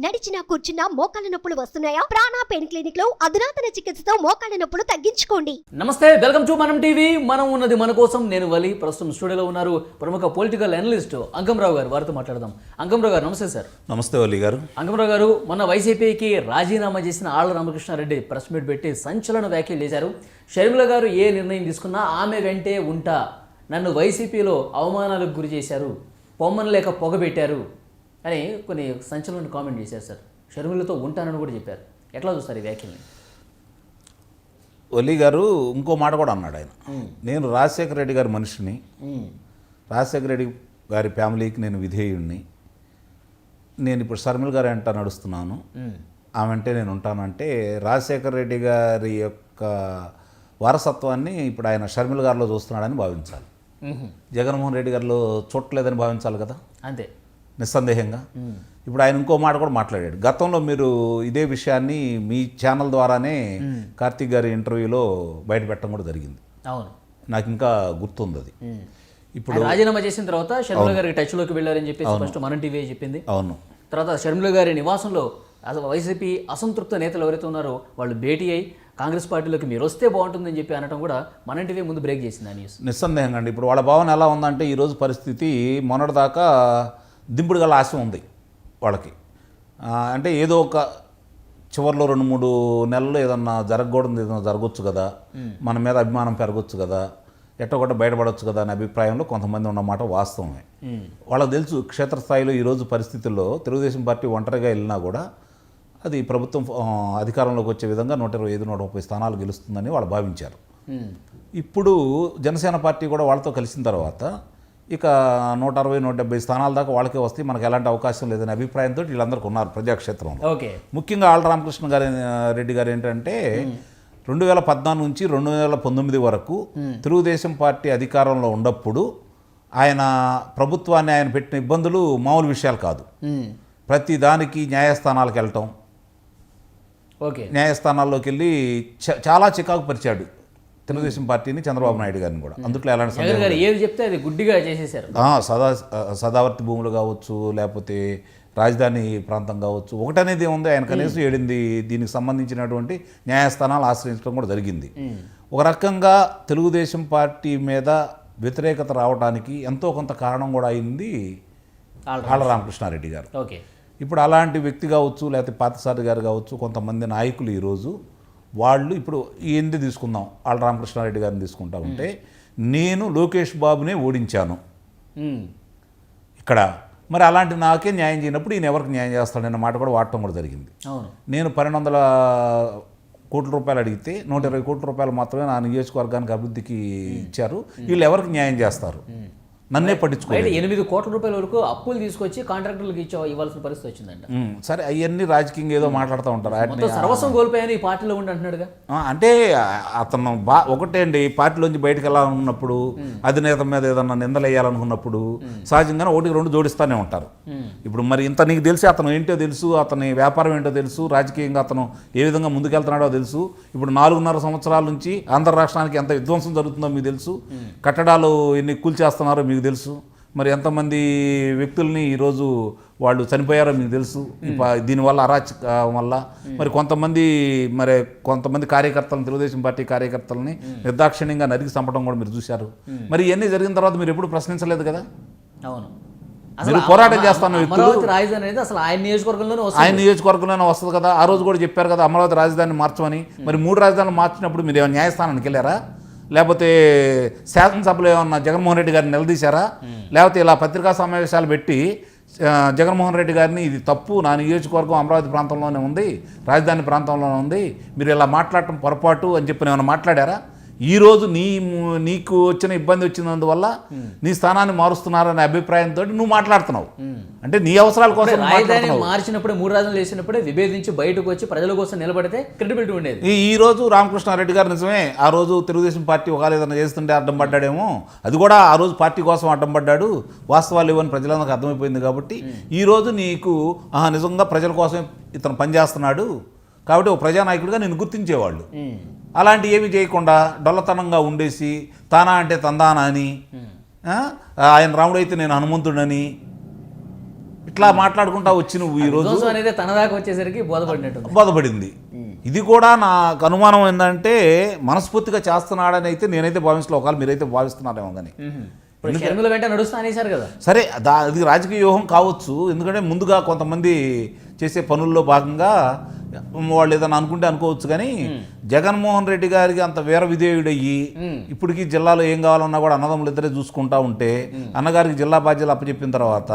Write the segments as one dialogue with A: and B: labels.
A: నడిచినా కూర్చున్నా మోకాళ్ళ నొప్పులు వస్తున్నాయా? ప్రాణా పెయిన్ క్లినిక్లో అధునాతన చికిత్సతో మోకాళ్ళ నొప్పులు తగ్గించుకోండి.
B: నమస్తే వెల్కమ్ టు మనం టీవీ. మనం ఉన్నది మన కోసం. నేను వలి ప్రస్తుతం స్టూడియోలో ఉన్నారు ప్రముఖ పొలిటికల్ అనలిస్ట్ అంకంరావు గారు. వారితో మాట్లాడదాం. అంకంరావు గారు నమస్తే సార్.
C: నమస్తే వల్లి గారు.
B: అంకంరావు గారు మొన్న వైసీపీకి రాజీనామా చేసిన ఆళ్ళ రామకృష్ణారెడ్డి ప్రెస్ మీట్ పెట్టి సంచలన వ్యాఖ్యలు చేశారు. షర్మిల గారు ఏ నిర్ణయం తీసుకున్నా ఆమె వెంటే ఉంటా. నన్ను వైసీపీలో అవమానాలకు గురి చేశారు. పొమ్మను లేక పొగబెట్టారు అని కొన్ని సంచలన కామెంట్ చేశారు సార్. షర్మిలతో ఉంటానని కూడా చెప్పారు. ఎట్లా చూస్తారు ఈ వ్యాఖ్యల్ని?
C: వల్లి గారు ఇంకో మాట కూడా అన్నాడు ఆయన. నేను రాజశేఖర రెడ్డి గారి మనిషిని రాజశేఖర రెడ్డి గారి ఫ్యామిలీకి నేను విధేయుణ్ణి. నేను ఇప్పుడు శర్మిల గారి అంట నడుస్తున్నాను. ఆమె అంటే నేను ఉంటానంటే రాజశేఖర రెడ్డి గారి యొక్క వారసత్వాన్ని ఇప్పుడు ఆయన షర్మిల గారిలో చూస్తున్నాడని భావించాలి. జగన్మోహన్ రెడ్డి గారిలో చూడలేదని భావించాలి కదా?
B: అంతే.
C: నిస్సందేహంగా. ఇప్పుడు ఆయన ఇంకో మాట కూడా మాట్లాడాడు. గతంలో మీరు ఇదే విషయాన్ని మీ ఛానల్ ద్వారానే కార్తీక్ గారి ఇంటర్వ్యూలో బయటపెట్టడం కూడా జరిగింది.
B: అవును.
C: నాకు ఇంకా గుర్తుంది అది. ఇప్పుడు
B: రాజీనామా చేసిన తర్వాత షర్మిల గారికి టచ్లోకి వెళ్ళారని చెప్పేసి ఫస్ట్ మనం టీవీ చెప్పింది.
C: అవును.
B: తర్వాత షర్మిల గారి నివాసంలో అసలు వైసీపీ అసంతృప్త నేతలు ఎవరైతే ఉన్నారో వాళ్ళు భేటీ అయి కాంగ్రెస్ పార్టీలోకి మీరు వస్తే బాగుంటుందని చెప్పి అనడం కూడా మన టీవీ ముందు బ్రేక్ చేసింది ఆ న్యూస్
C: నిస్సందేహంగా అండి. ఇప్పుడు వాళ్ళ భావన ఎలా ఉందంటే ఈరోజు పరిస్థితి మొన్నటిదాకా దింపుడు గల ఆశ ఉంది వాళ్ళకి. అంటే ఏదో ఒక చివరిలో రెండు మూడు నెలలు ఏదన్నా జరగకూడదు ఏదన్నా జరగవచ్చు కదా. మన మీద అభిమానం పెరగచ్చు కదా. ఎట్టగొట్ట బయటపడవచ్చు కదా అనే అభిప్రాయంలో కొంతమంది ఉన్నమాట వాస్తవమే. వాళ్ళకి తెలుసు క్షేత్రస్థాయిలో ఈరోజు పరిస్థితుల్లో తెలుగుదేశం పార్టీ ఒంటరిగా వెళ్ళినా కూడా అది ప్రభుత్వం అధికారంలోకి వచ్చే విధంగా నూట ఇరవై ఐదు నూట ముప్పై స్థానాలు గెలుస్తుందని వాళ్ళు భావించారు. ఇప్పుడు జనసేన పార్టీ కూడా వాళ్ళతో కలిసిన తర్వాత ఇక నూట అరవై నూట డెబ్బై స్థానాల దాకా వాళ్ళకే వస్తే మనకు ఎలాంటి అవకాశం లేదనే అభిప్రాయంతో వీళ్ళందరికీ ఉన్నారు ప్రజాక్షేత్రంలో.
B: ఓకే.
C: ముఖ్యంగా ఆళ్ళ రామకృష్ణ గారి రెడ్డి గారు ఏంటంటే రెండు వేల పద్నాలుగు నుంచి రెండు వేల పంతొమ్మిది వరకు తెలుగుదేశం పార్టీ అధికారంలో ఉన్నప్పుడు ఆయన ప్రభుత్వాన్ని ఆయన పెట్టిన ఇబ్బందులు మామూలు విషయాలు కాదు. ప్రతి దానికి న్యాయస్థానాలకు వెళ్ళటం.
B: ఓకే.
C: న్యాయస్థానాల్లోకి వెళ్ళి చ- చాలా చికాకు పరిచాడు. తెలుగుదేశం పార్టీని చంద్రబాబు నాయుడు గారిని కూడా. అందుట్లో ఎలాంటి సందేహం
B: ఏది చెప్తే అది గుడ్డిగా చేసేసారు
C: సదా సదావర్తి భూములు కావచ్చు లేకపోతే రాజధాని ప్రాంతం కావచ్చు ఒకటనేది ఉంది ఆయన కనీసం ఏడింది దీనికి సంబంధించినటువంటి న్యాయస్థానాలు ఆశ్రయించడం కూడా జరిగింది. ఒక రకంగా తెలుగుదేశం పార్టీ మీద వ్యతిరేకత రావడానికి ఎంతో కొంత కారణం కూడా అయింది
B: ఆళ్ళ
C: రామకృష్ణారెడ్డి గారు.
B: ఓకే.
C: ఇప్పుడు అలాంటి వ్యక్తి కావచ్చు లేకపోతే పాతసారి గారు కావచ్చు కొంతమంది నాయకులు ఈరోజు వాళ్ళు ఇప్పుడు ఏంది తీసుకుందాం? ఆళ్ళ రామకృష్ణారెడ్డి గారిని తీసుకుంటా ఉంటే నేను లోకేష్ బాబునే ఓడించాను. ఇక్కడ మరి అలాంటి నాకే న్యాయం చేయనప్పుడు ఈయన ఎవరికి న్యాయం చేస్తాడనే మాట కూడా వాడటం కూడా జరిగింది. నేను పన్నెండు వందల కోట్ల రూపాయలు అడిగితే నూట ఇరవై కోట్ల రూపాయలు మాత్రమే నా నియోజకవర్గానికి అభివృద్ధికి ఇచ్చారు. వీళ్ళు ఎవరికి న్యాయం చేస్తారు? నన్నే
B: బయట
C: పట్టించుకోలేదు.
B: ఎనిమిది కోట్ల రూపాయల వరకు అప్పులు తీసుకొచ్చి కాంట్రాక్టర్లకు ఇచ్చా ఇవ్వాల్సిన పరిస్థితి వచ్చిందంట.
C: ఉమ్, సరే అవన్నీ రాజకీయంగా ఏదో మాట్లాడుతూ ఉంటారు.
B: సర్వస్వం కోల్పోయాను ఈ పార్టీలో ఉండి అంటున్నాడుగా.
C: అంటే అతను బా ఒకటే అండి పార్టీలోంచి బయటకు వెళ్ళాలనుకున్నప్పుడు అధినేత మీద ఏదన్నా నిందలు వేయాలనుకున్నప్పుడు సహజంగానే ఒకటి రెండు జోడిస్తూనే ఉంటారు. ఇప్పుడు మరి ఇంత నీకు తెలిసి అతను ఏంటో తెలుసు అతని వ్యాపారం ఏంటో తెలుసు రాజకీయంగా అతను ఏ విధంగా ముందుకెళ్తున్నాడో తెలుసు. ఇప్పుడు నాలుగున్నర సంవత్సరాల నుంచి ఆంధ్ర రాష్ట్రానికి ఎంత విధ్వంసం జరుగుతుందో మీకు తెలుసు. కట్టడాలు ఎన్ని కూల్చేస్తున్నారో మీకు తెలుసు. మరి ఎంతమంది వ్యక్తుల్ని ఈరోజు వాళ్ళు చనిపోయారో మీకు తెలుసు. దీనివల్ల అరాచక వల్ల. మరి కొంతమంది మరి కొంతమంది కార్యకర్తలను తెలుగుదేశం పార్టీ కార్యకర్తలని నిర్దాక్షిణ్యంగా నరికి చంపడం కూడా మీరు చూశారు. మరి ఇవన్నీ జరిగిన తర్వాత మీరు ఎప్పుడు ప్రశ్నించలేదు కదా?
B: అవును.
C: మీరు పోరాటం వ్యక్తులు-
B: అమరావతి రాజధాని అనేది అసలు ఆయన నియోజకవర్గంలోనే
C: ఆయన నియోజకవర్గంలోనే వస్తుంది కదా. ఆ రోజు కూడా చెప్పారు కదా అమరావతి రాజధానిని మార్చమని. మరి మూడు రాజధానులు మార్చినప్పుడు మీరు ఏమైనా న్యాయస్థానానికి వెళ్ళారా? లేకపోతే శాసనసభలో ఏమన్నా జగన్మోహన్ రెడ్డి గారిని నిలదీశారా? లేకపోతే ఇలా పత్రికా సమావేశాలు పెట్టి జగన్మోహన్ రెడ్డి గారిని ఇది తప్పు నా నియోజకవర్గం అమరావతి ప్రాంతంలోనే ఉంది రాజధాని ప్రాంతంలోనే ఉంది మీరు ఇలా మాట్లాడటం పొరపాటు అని చెప్పి ఏమైనా మాట్లాడారా? ఈరోజు నీ నీకు వచ్చిన ఇబ్బంది వచ్చినందువల్ల నీ స్థానాన్ని మారుస్తున్నారనే అభిప్రాయంతో నువ్వు మాట్లాడుతున్నావు. అంటే నీ అవసరాల కోసం
B: మార్చినప్పుడే మూడు రాజధానులు వేసినప్పుడే విభేదించి బయటకు వచ్చి ప్రజల కోసం నిలబడితే క్రెడిబిలిటీ ఉండేది.
C: ఈ రోజు రామకృష్ణారెడ్డి గారు నిజమే ఆ రోజు తెలుగుదేశం పార్టీ ఒకవేళ ఏదైనా చేస్తుంటే అడ్డం పడ్డాడేమో. అది కూడా ఆ రోజు పార్టీ కోసం అడ్డం పడ్డాడు. వాస్తవాలు ఇవన్నీ ప్రజలందరికీ అర్థమైపోయింది కాబట్టి ఈ రోజు నీకు నిజంగా ప్రజల కోసం ఇతను పనిచేస్తున్నాడు. కాబట్టి ఒక ప్రజానాయకుడిగా నేను గుర్తించేవాళ్ళు. అలాంటి ఏమి చేయకుండా డొల్లతనంగా ఉండేసి తానా అంటే తందానా అని ఆయన రాముడైతే నేను హనుమంతుడని ఇట్లా మాట్లాడుకుంటా వచ్చి నువ్వు ఈరోజు
B: అనేది తన దాకా వచ్చేసరికి బోధపడినట్టుంది.
C: బాధపడింది. ఇది కూడా నాకు అనుమానం ఏంటంటే మనస్ఫూర్తిగా చేస్తున్నాడని అయితే నేనైతే భావించలే ఒకవేళ మీరైతే భావిస్తున్నారేమో కానీ
B: వెంట కదా.
C: సరే దా అది రాజకీయ వ్యూహం కావచ్చు. ఎందుకంటే ముందుగా కొంతమంది చేసే పనుల్లో భాగంగా వాళ్ళు ఏదైనా అనుకుంటే అనుకోవచ్చు కానీ జగన్మోహన్ రెడ్డి గారికి అంత వీర విధేయుడయ్యి ఇప్పటికీ జిల్లాలో ఏం కావాలన్నా కూడా అన్నదమ్ములు ఇద్దరే చూసుకుంటా ఉంటే అన్నగారికి జిల్లా బాధ్యతలు అప్పచెప్పిన తర్వాత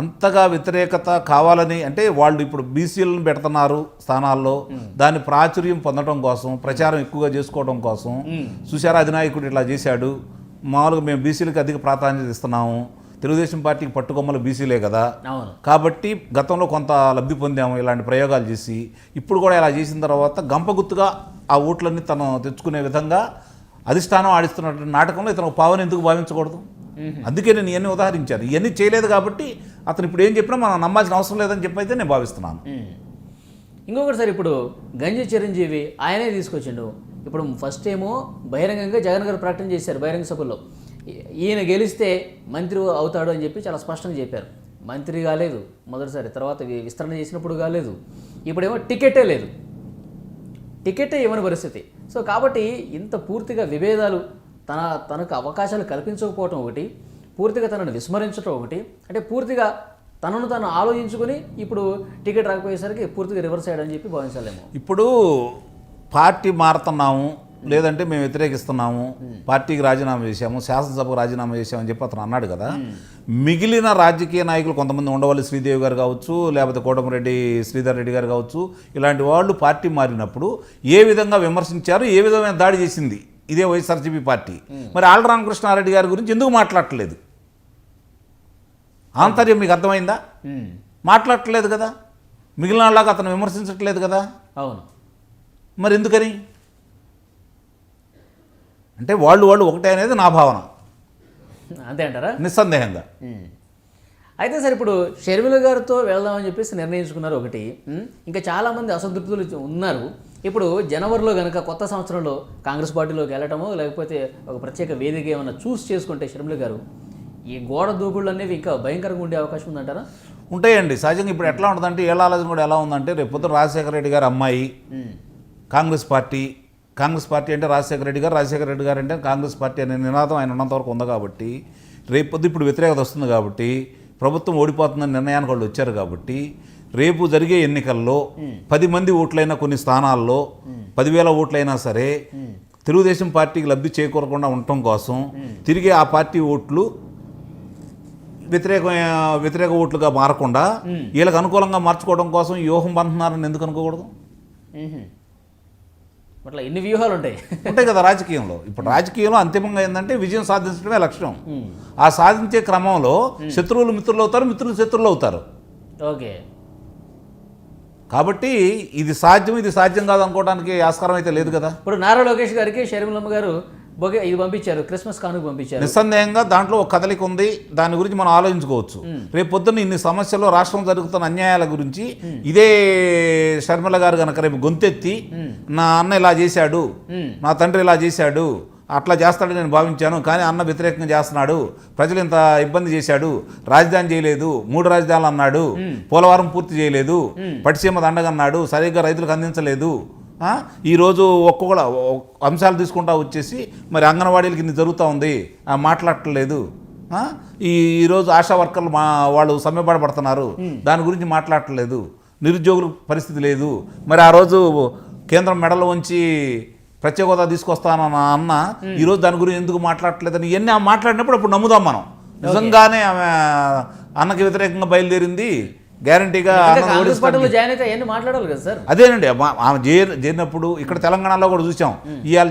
C: అంతగా వ్యతిరేకత కావాలని అంటే వాళ్ళు ఇప్పుడు బీసీలను పెడుతున్నారు స్థానాల్లో. దాని ప్రాచుర్యం పొందడం కోసం ప్రచారం ఎక్కువగా చేసుకోవడం కోసం. చూసారా అధినాయకుడు ఇట్లా చేశాడు. మామూలుగా మేము బీసీలకు అధిక ప్రాధాన్యత ఇస్తున్నాము. తెలుగుదేశం పార్టీకి పట్టుకొమ్మలు బీసీలే కదా. కాబట్టి గతంలో కొంత లబ్ధి పొందాము ఇలాంటి ప్రయోగాలు చేసి ఇప్పుడు కూడా ఇలా చేసిన తర్వాత గంపగుత్తుగా ఆ ఓట్లన్నీ తను తెచ్చుకునే విధంగా అధిష్టానం ఆడిస్తున్నటువంటి నాటకంలో ఇతను ఒక పావని ఎందుకు భావించకూడదు? అందుకే నేను ఇవన్నీ ఉదాహరించాను. ఇవన్నీ చేయలేదు కాబట్టి అతను ఇప్పుడు ఏం చెప్పినా మనం నమ్మాల్సిన అవసరం లేదని చెప్పి అయితే నేను భావిస్తున్నాను.
B: ఇంకొకటి సార్ ఇప్పుడు గంజి చిరంజీవి ఆయనే తీసుకొచ్చిండు. ఇప్పుడు ఫస్ట్ ఏమో బహిరంగంగా జగన్ గారు ప్రకటన చేశారు బహిరంగ సభల్లో. ఈ- ఈయన గెలిస్తే మంత్రి అవుతాడు అని చెప్పి చాలా స్పష్టంగా చెప్పారు. మంత్రి కాలేదు మొదటిసారి తర్వాత విస్తరణ చేసినప్పుడు కాలేదు ఇప్పుడేమో టికెటే లేదు. టికెటే ఇవ్వని పరిస్థితి. సో కాబట్టి ఇంత పూర్తిగా విభేదాలు తన తనకు అవకాశాలు కల్పించకపోవటం ఒకటి పూర్తిగా తనను విస్మరించడం ఒకటి అంటే పూర్తిగా తనను తాను ఆలోచించుకొని ఇప్పుడు టికెట్ రాకపోయేసరికి పూర్తిగా రివర్స్ అయ్యాడని చెప్పి భావించాలేమో.
C: ఇప్పుడు పార్టీ మారుతున్నాము లేదంటే మేము వ్యతిరేకిస్తున్నాము పార్టీకి రాజీనామా చేశాము శాసనసభకు రాజీనామా చేశామని చెప్పి అతను అన్నాడు కదా. మిగిలిన రాజకీయ నాయకులు కొంతమంది ఉండవల్లి శ్రీదేవి గారు కావచ్చు లేకపోతే కోటమిరెడ్డి శ్రీధర్ రెడ్డి గారు కావచ్చు ఇలాంటి వాళ్ళు పార్టీ మారినప్పుడు ఏ విధంగా విమర్శించారు ఏ విధమైన దాడి చేసింది? ఇదే వైఎస్ఆర్సీపీ పార్టీ. మరి ఆళ్ళ రామకృష్ణారెడ్డి గారి గురించి ఎందుకు మాట్లాడట్లేదు? ఆంతర్యం మీకు అర్థమైందా. మాట్లాడట్లేదు కదా. మిగిలిన వాళ్ళగా అతను విమర్శించట్లేదు కదా.
B: అవును.
C: మరి ఎందుకని? అంటే వాళ్ళు వాళ్ళు ఒకటే అనేది నా భావన.
B: అంతే అంటారా?
C: నిస్సందేహంగా.
B: అయితే సార్ ఇప్పుడు షర్మిల గారితో వెళ్దామని చెప్పేసి నిర్ణయించుకున్నారు ఒకటి. ఇంకా చాలామంది అసంతృప్తులు ఉన్నారు. ఇప్పుడు జనవరిలో కనుక కొత్త సంవత్సరంలో కాంగ్రెస్ పార్టీలోకి వెళ్ళటమో లేకపోతే ఒక ప్రత్యేక వేదిక ఏమైనా చూస్ చేసుకుంటే షర్మిల గారు ఈ గోడ దూకుళ్ళు అనేవి ఇంకా భయంకరంగా ఉండే అవకాశం ఉందంటారా?
C: ఉంటాయండి. సహజంగా ఇప్పుడు ఎట్లా ఉంటుందంటే ఏళ్ళ ఆలోచన కూడా ఎలా ఉందంటే రేపు పొద్దున రాజశేఖర రెడ్డి గారు అమ్మాయి. కాంగ్రెస్ పార్టీ కాంగ్రెస్ పార్టీ అంటే రాజశేఖర రెడ్డి గారు రాజశేఖర రెడ్డి గారు అంటే కాంగ్రెస్ పార్టీ అనే నినాదం ఆయన ఉన్నంత వరకు ఉంది కాబట్టి రేపు ఇప్పుడు వ్యతిరేకత వస్తుంది కాబట్టి ప్రభుత్వం ఓడిపోతుందని నిర్ణయానికి వాళ్ళు వచ్చారు కాబట్టి రేపు జరిగే ఎన్నికల్లో పది మంది ఓట్లైన కొన్ని స్థానాల్లో పదివేల ఓట్లైనా సరే తెలుగుదేశం పార్టీకి లబ్ధి చేకూరకుండా ఉండటం కోసం తిరిగి ఆ పార్టీ ఓట్లు వ్యతిరేక వ్యతిరేక ఓట్లుగా మారకుండా వీళ్ళకి అనుకూలంగా మార్చుకోవడం కోసం వ్యూహం పంటున్నారని ఎందుకు అనుకోకూడదు.
B: అట్లా ఎన్ని వ్యూహాలు ఉంటాయి?
C: ఉంటాయి కదా రాజకీయంలో. ఇప్పుడు రాజకీయంలో అంతిమంగా ఏంటంటే విజయం సాధించడమే లక్ష్యం. ఆ సాధించే క్రమంలో శత్రువులు మిత్రులు అవుతారు మిత్రులు శత్రువులు అవుతారు.
B: ఓకే.
C: కాబట్టి ఇది సాధ్యం ఇది సాధ్యం కాదు అనుకోవడానికి ఆస్కారం అయితే లేదు కదా.
B: ఇప్పుడు నారా లోకేష్ గారికి షర్మిలమ్మ గారు బొకే ఇది పంపించారు క్రిస్మస్ కానుక పంపించారు.
C: నిస్సందేహంగా దాంట్లో ఒక కదలిక ఉంది. దాని గురించి మనం ఆలోచించుకోవచ్చు. రేపు పొద్దున్న ఇన్ని సమస్యలు రాష్ట్రం జరుగుతున్న అన్యాయాల గురించి ఇదే షర్మిల గారు కనుక రేపు గొంతెత్తి నా అన్న ఇలా చేశాడు నా తండ్రి ఇలా చేశాడు అట్లా చేస్తాడని నేను భావించాను కానీ అన్న వ్యతిరేకంగా చేస్తున్నాడు ప్రజలు ఇంత ఇబ్బంది చేశాడు రాజధాని చేయలేదు మూడు రాజధానులు అన్నాడు పోలవరం పూర్తి చేయలేదు పట్టిసీమ దండగన్నాడు సరిగ్గా రైతులకు అందించలేదు? ఈరోజు ఒక్కొక్క అంశాలు తీసుకుంటా వచ్చేసి మరి అంగన్వాడీలకి ఇన్ని జరుగుతూ ఉంది ఆ, మాట్లాడట్లేదు? ఈ ఈరోజు ఆశా వర్కర్లు మా వాళ్ళు సమ్మెపడబడుతున్నారు దాని గురించి మాట్లాడట్లేదు. నిరుద్యోగుల పరిస్థితి లేదు. మరి ఆ రోజు కేంద్రం మెడలు ఉంచి ప్రత్యేక హోదా తీసుకొస్తానన్న అన్న ఈరోజు దాని గురించి ఎందుకు మాట్లాడట్లేదని ఇవన్నీ ఆమె మాట్లాడినప్పుడు అప్పుడు నమ్ముదాం మనం. నిజంగానే ఆమె అన్నకి వ్యతిరేకంగా బయలుదేరింది. గ్యారంటీగా
B: జాయిన్ అయితే అవన్నీ మాట్లాడాలి కదా సార్.
C: అదేనండి ఆమె చేరి చేరినప్పుడు ఇక్కడ తెలంగాణలో కూడా చూసాం. ఇవాళ.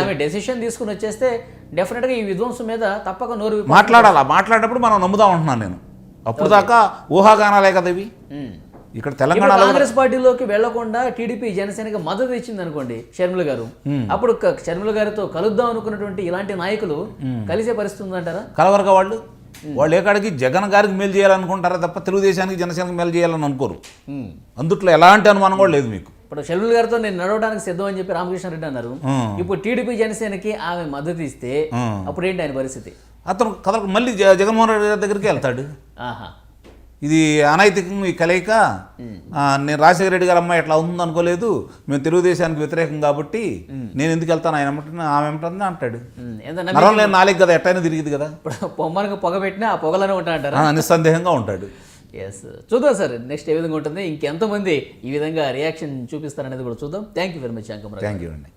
B: ఆమె డెసిషన్ తీసుకుని వచ్చేస్తే డెఫినెట్గా ఈ విధ్వంసం మీద తప్పక నోరు
C: మాట్లాడాలా? మాట్లాడినప్పుడు మనం నమ్ముదాం అంటున్నాను నేను. అప్పుడు దాకా ఊహాగానాలే కదా ఇవి. ఇక్కడ కూడా-
B: కాంగ్రెస్ పార్టీలోకి వెళ్ళకుండా టీడీపీ జనసేనకి మద్దతు ఇచ్చింది అనుకోండి షర్మిల గారు. అప్పుడు షర్మిల గారితో కలుద్దాం అనుకున్నటువంటి ఇలాంటి నాయకులు కలిసే పరిస్థితి ఉందంటారా?
C: కలవరగా వాళ్ళు వాళ్ళు ఏకాడికి జగన్ గారికి మేలు చేయాలనుకుంటారా తప్ప తెలుగుదేశానికి జనసేనకి మేలు చేయాలని అనుకోరు. అందుట్లో ఎలాంటి అనుమానం కూడా లేదు మీకు.
B: ఇప్పుడు షర్మిల గారితో నేను నడవడానికి సిద్ధం అని చెప్పి రామకృష్ణారెడ్డి అన్నారు. ఇప్పుడు టీడీపీ జనసేనకి ఆమె మద్దతు ఇస్తే. అప్పుడు ఏంటి ఆయన పరిస్థితి?
C: అతను కథలకు మళ్ళీ జగన్మోహన్ రెడ్డి గారి దగ్గరికి వెళ్తాడు.
B: ఆహా.
C: ఇది అనైతికం ఈ కలయిక నేను రాజశేఖర రెడ్డి గారు అమ్మాయి ఎట్లా ఉంది అనుకోలేదు మేము తెలుగుదేశానికి వ్యతిరేకం కాబట్టి నేను ఎందుకు వెళ్తాను ఆయన ఆమె ఏమంటుంది అంటాడు. నరం నాలుగు కదా ఎట్టయినా తిరిగింది కదా.
B: పొమ్మనకు పొగ పెట్టినా ఆ పొగలోనే ఉంటా అంటారా
C: ఆ, నిస్సందేహంగా ఉంటాడు.
B: ఎస్ చూద్దాం సార్ నెక్స్ట్ ఏ విధంగా ఉంటుంది ఇంకెంతమంది ఈ విధంగా రియాక్షన్ చూపిస్తారనేది కూడా చూద్దాం. Thank you very much Ankamaraju
C: thank you అండి.